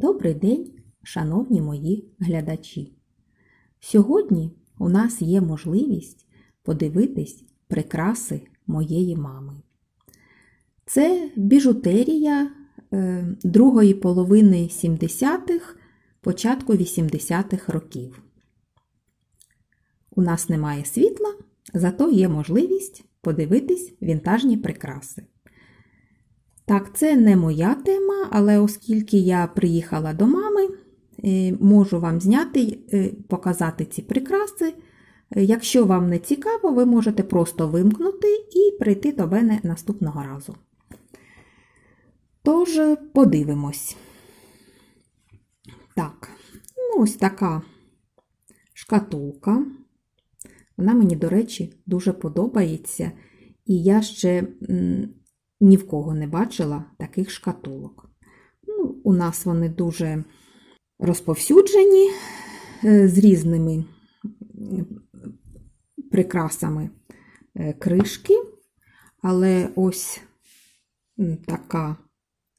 Добрий день, шановні мої глядачі! Сьогодні у нас є можливість подивитись прикраси моєї мами. Це біжутерія е, другої половини 70-х, початку 80-х років. У нас немає світла, зато є можливість подивитись вінтажні прикраси. Так, це не моя тема, але оскільки я приїхала до мами, е, можу вам зняти, е, показати ці прикраси. Е, Якщо вам не цікаво, ви можете просто вимкнути і прийти до мене наступного разу. Тож, подивимось. Так, ну ось така шкатулка. Вона мені, до речі, дуже подобається. І я ще ні в кого не бачила таких шкатулок. Ну, у нас вони дуже розповсюджені е, з різними прикрасами е, кришки, але ось така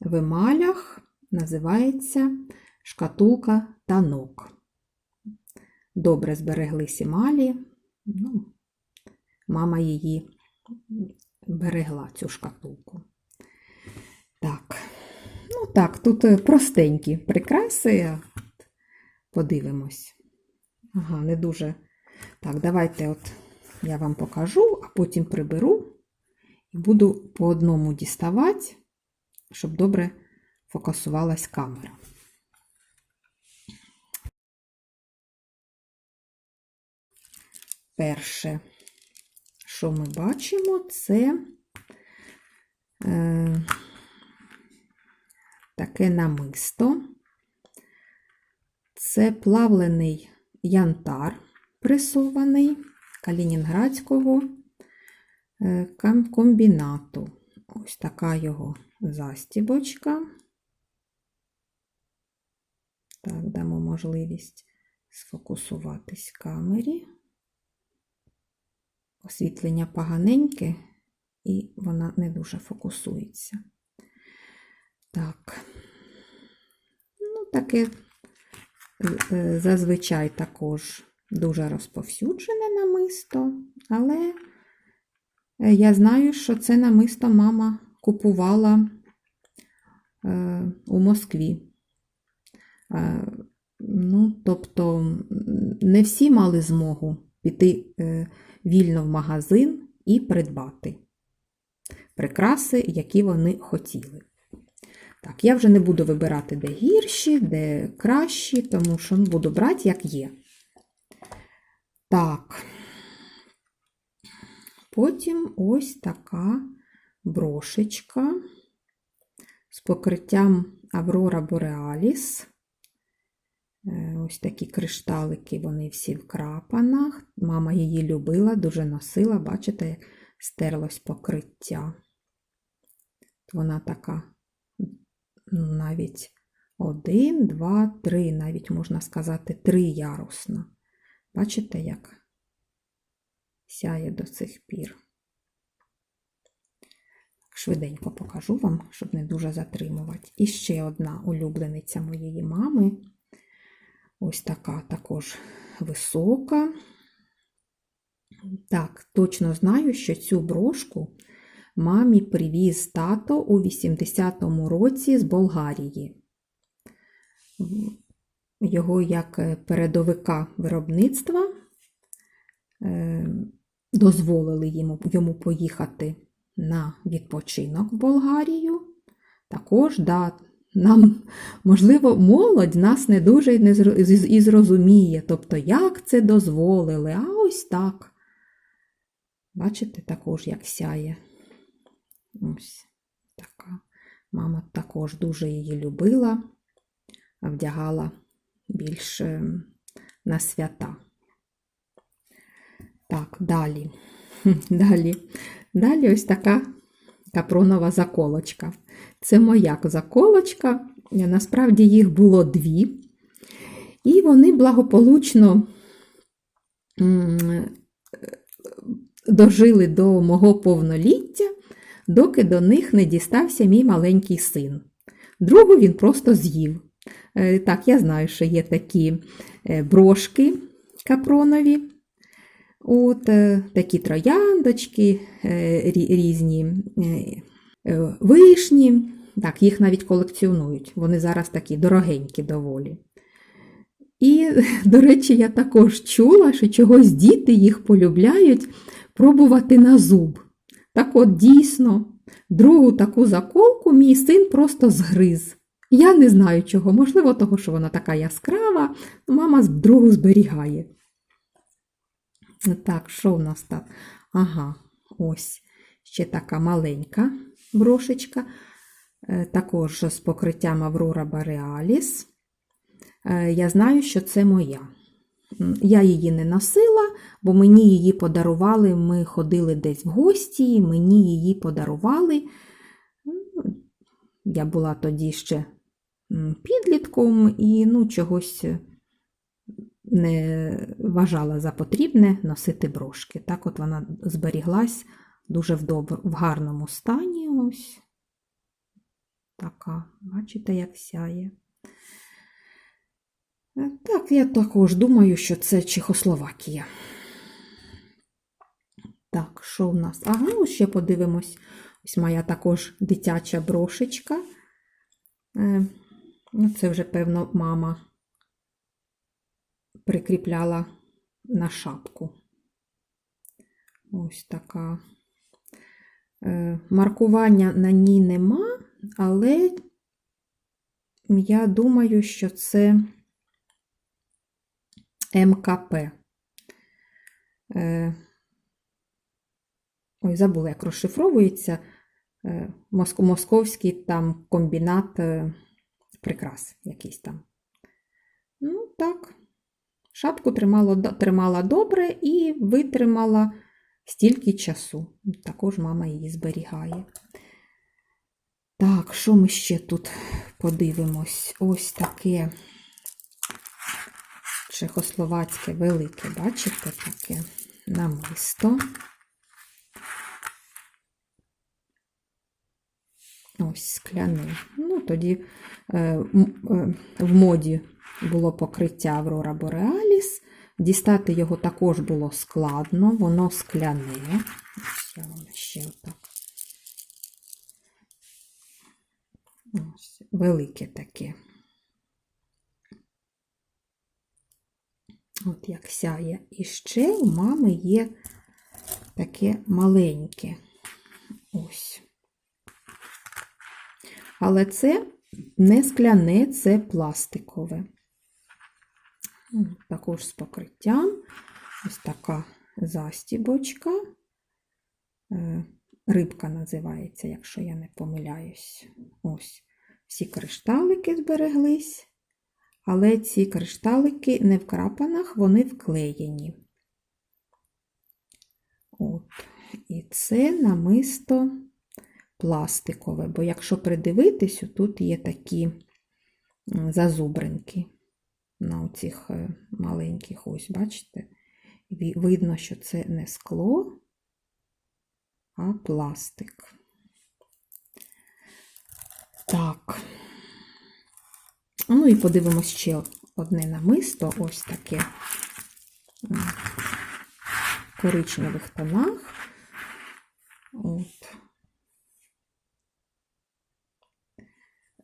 в емалях називається шкатулка танок. Добре збереглись емалі. Ну, мама її берегла цю шкатулку. Так, ну так, тут е, простенькі прикраси. Подивимось. Ага, не дуже. Так, давайте от я вам покажу, а потім приберу і буду по одному діставати, щоб добре фокусувалась камера. Перше, що ми бачимо, це е, таке намисто. Це плавлений янтар пресований калінінградського е, комбінату. Ось така його застібочка. Так, дамо можливість сфокусуватись камері. Освітлення поганеньке, і вона не дуже фокусується. Так, ну, таке е, зазвичай також дуже розповсюджене намисто, але е, я знаю, що це намисто мама купувала е, у Москві. Е, ну, тобто, не всі мали змогу піти е, вільно в магазин і придбати прикраси, які вони хотіли. Так, я вже не буду вибирати, де гірші, де кращі, тому що ну, буду брати, як є. Так. Потім ось така брошечка з покриттям Аврора Borealis. Е, Ось такі кришталики, вони всі в крапанах. Мама її любила, дуже носила, бачите, стерлось покриття. Вона така ну, навіть один, два, три, навіть можна сказати, три ярусна. Бачите, як сяє до цих пір. Швиденько покажу вам, щоб не дуже затримувати. І ще одна улюблениця моєї мами. Ось така також висока. Так, точно знаю, що цю брошку мамі привіз тато у 80-му році з Болгарії. Його як передовика виробництва е, дозволили йому, йому поїхати на відпочинок в Болгарію. Також, да, нам, можливо, молодь нас не дуже і зрозуміє, тобто, як це дозволили, а ось так. Бачите, також як сяє. Ось така. Мама також дуже її любила, вдягала більш е, на свята. Так, далі. Далі. Далі ось така капронова заколочка. Це моя заколочка. Насправді їх було дві. І вони благополучно дожили до мого повноліття, доки до них не дістався мій маленький син. Другу він просто з'їв. Е, Так, я знаю, що є такі е, брошки капронові. От е, такі трояндочки, е, різні е, вишні. Так, їх навіть колекціонують. Вони зараз такі дорогенькі доволі. І, до речі, я також чула, що чогось діти їх полюбляють пробувати на зуб. Так от, дійсно, другу таку заколку мій син просто згриз. Я не знаю чого, можливо, того, що вона така яскрава, мама другу зберігає. Так, що в нас так? Ага, ось ще така маленька брошечка, е, також з покриттям Aurora Borealis. Е, Я знаю, що це моя. Я її не носила, бо мені її подарували. Ми ходили десь в гості, мені її подарували. Я була тоді ще підлітком і ну, чогось не вважала за потрібне носити брошки. Так от вона зберіглась дуже в, добр... в гарному стані. Ось така. Бачите, як сяє. Е, Так, я також думаю, що це Чехословакія. Так, що в нас? Ага, ось ще подивимось. Ось моя також дитяча брошечка. Е, Ну, це вже, певно, мама прикріпляла на шапку. Ось така. Е, Маркування на ній нема, але я думаю, що це МКП. Е, Ой, забула, як розшифровується. Е, Московський там комбінат прикрас якийсь там. Ну, так. Шапку тримала, тримала добре і витримала стільки часу. Також мама її зберігає. Так, що ми ще тут подивимось? Ось таке чехословацьке велике, бачите, таке намисто. Ось скляне. Ну, тоді е, е, в моді було покриття Аврора Бореаліс. Дістати його також було складно, воно скляне. Ось я вам ще отак. Ось, велике таке. От як сяє. І ще у мами є таке маленьке. Ось. Але це не скляне, це пластикове. Також з покриттям. Ось така застібочка. Е, Рибка називається, якщо я не помиляюсь. Ось всі кришталики збереглись. Але ці кришталики не в крапанах, вони вклеєні. От. І це намисто пластикове, бо якщо придивитись, тут є такі зазубринки на оцих е, маленьких, ось, бачите? Видно, що це не скло, а пластик. Так. Ну і подивимось ще одне намисто, ось таке в коричневих тонах. От.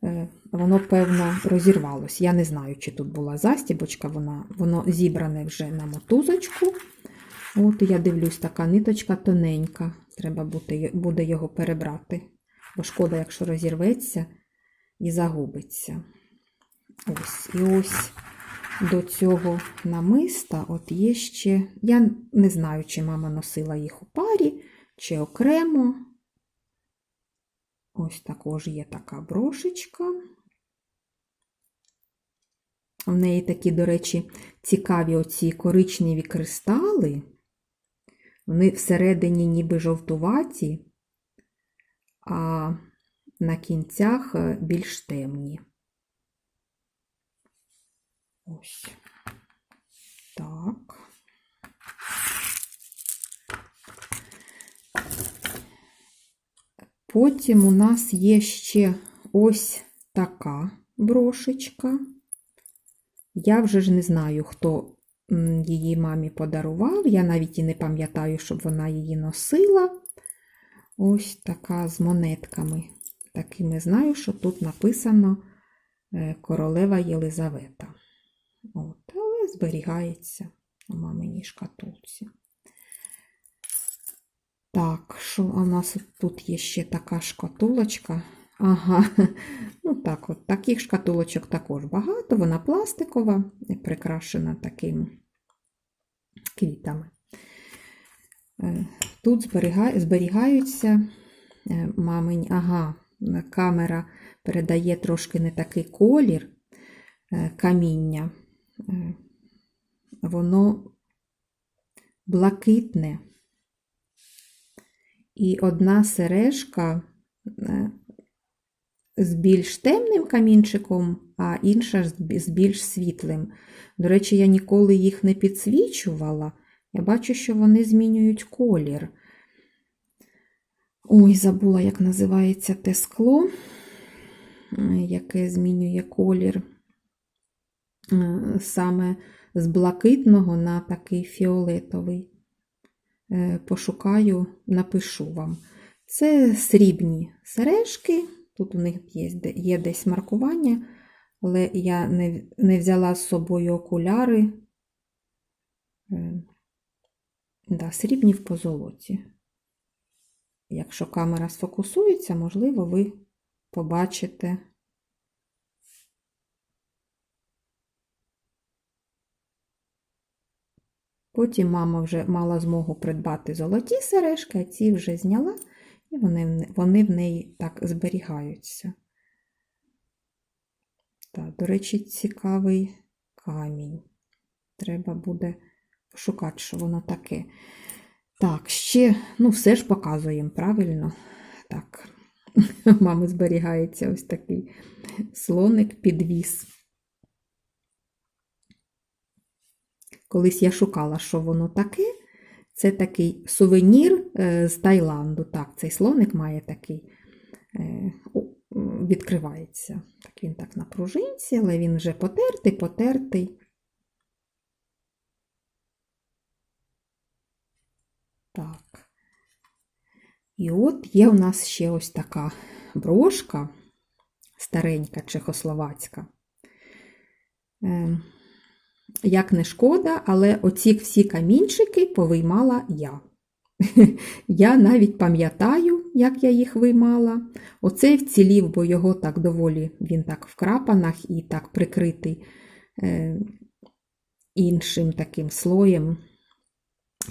Е, Воно, певно, розірвалось. Я не знаю, чи тут була застібочка, вона, воно зібране вже на мотузочку. От я дивлюсь, така ниточка тоненька. Треба буде, буде його перебрати. Бо шкода, якщо розірветься і загубиться. Ось, і ось до цього намиста от є ще. Я не знаю, чи мама носила їх у парі, чи окремо. Ось також є така брошечка. В неї такі, до речі, цікаві оці коричневі кристали. Вони всередині ніби жовтуваті, а на кінцях е, більш темні. Ось. Так. Потім у нас є ще ось така брошечка. Я вже ж не знаю, хто її мамі подарував. Я навіть і не пам'ятаю, щоб вона її носила. Ось така з монетками. Такими знаю, що тут написано е, королева Єлизавета. От, але зберігається у маминій шкатулці. Так, що у нас тут є ще така шкатулочка. Ага, ну так от, таких шкатулочок також багато. Вона пластикова, і прикрашена такими квітами. Е, Тут зберіга- зберігаються е, мамині, ага, камера передає трошки не такий колір е, каміння. Е, Воно блакитне. І одна сережка е, з більш темним камінчиком, а інша з більш світлим. До речі, я ніколи їх не підсвічувала. Я бачу, що вони змінюють колір. Ой, забула, як називається те скло, е, яке змінює колір е, саме з блакитного на такий фіолетовий. Е, Пошукаю, напишу вам. Це срібні сережки. Тут у них є, є десь маркування, але я не, не взяла з собою окуляри. Е, Да, срібні в позолоті. Якщо камера сфокусується, можливо, ви побачите. Потім мама вже мала змогу придбати золоті сережки, а ці вже зняла, вони, вони в неї так зберігаються. Так, до речі, цікавий камінь. Треба буде пошукати, що воно таке. Так, ще, ну, все ж показуємо, правильно? Так, мами зберігається ось такий слоник підвіс. Колись я шукала, що воно таке. Це такий сувенір з Таїланду. Так, цей слоник має такий, е, відкривається. Так він так на пружинці, але він вже потертий, потертий. Так. І от є у нас ще ось така брошка, старенька чехословацька. Е, Як не шкода, але оці всі камінчики повиймала я. Я навіть пам'ятаю, як я їх виймала. Оцей вцілів, бо його так доволі, він так в крапанах і так прикритий е, іншим таким слоєм.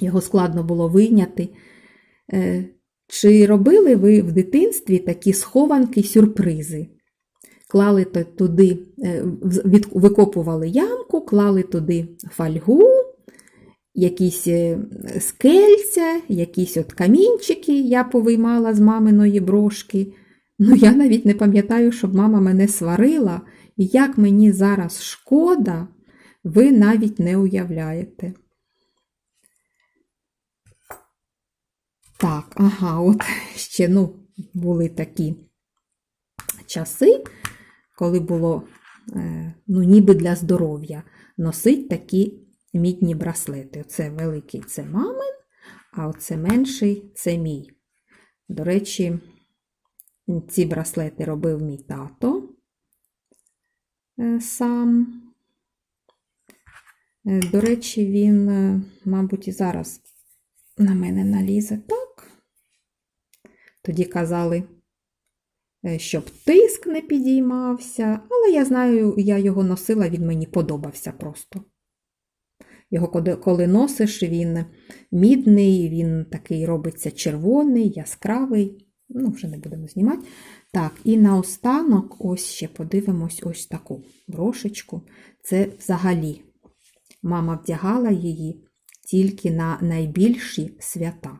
Його складно було вийняти. Е, Чи робили ви в дитинстві такі схованки сюрпризи? Клали туди, е, від- викопували ямку, клали туди фольгу, якісь е, скельця, якісь от камінчики я повиймала з маминої брошки. Ну, я навіть не пам'ятаю, щоб мама мене сварила. І як мені зараз шкода, ви навіть не уявляєте. Так, ага, от ще ну, були такі часи, коли було е, ну, ніби для здоров'я носить такі мідні браслети. Оце великий це мамин, а оце менший це мій. До речі, ці браслети робив мій тато е, сам. Е, До речі, він, е, мабуть, і зараз на мене налізе так. Тоді казали, щоб тиск не підіймався, але я знаю, я його носила, він мені подобався просто. Його коли- носиш, він мідний, він такий робиться червоний, яскравий. Ну, вже не будемо знімати. Так, і наостанок, ось ще подивимось ось таку брошечку. Це взагалі мама вдягала її тільки на найбільші свята.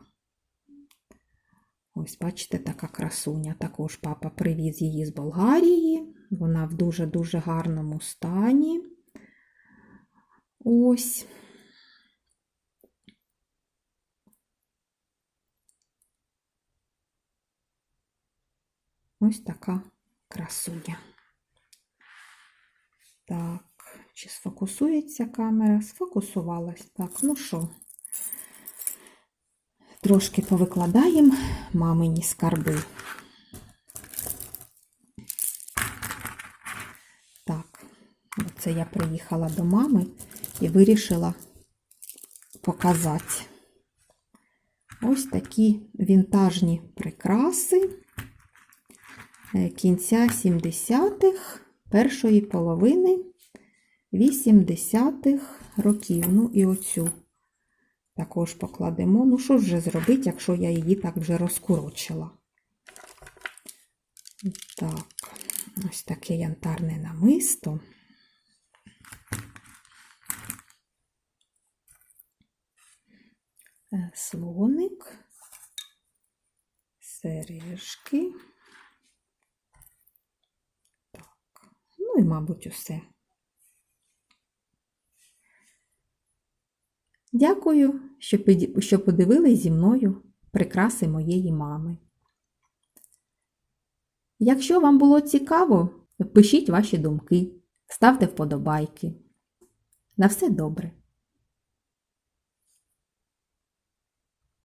Ось, бачите, така красуня. Також папа привіз її з Болгарії. Вона в дуже-дуже гарному стані. Ось. Ось така красуня. Так, чи сфокусується камера? Сфокусувалась. Так, ну що, трошки повикладаємо мамині скарби. Так, оце я приїхала до мами і вирішила показати. Ось такі вінтажні прикраси кінця 70-х, першої половини 80-х років. Ну і оцю також покладемо. Ну, що вже зробити, якщо я її так вже розкурочила? Так, ось таке янтарне намисто. Е, слоник, сережки. Так, ну і, мабуть, усе. Дякую, що подивились зі мною прикраси моєї мами. Якщо вам було цікаво, пишіть ваші думки, ставте вподобайки. На все добре!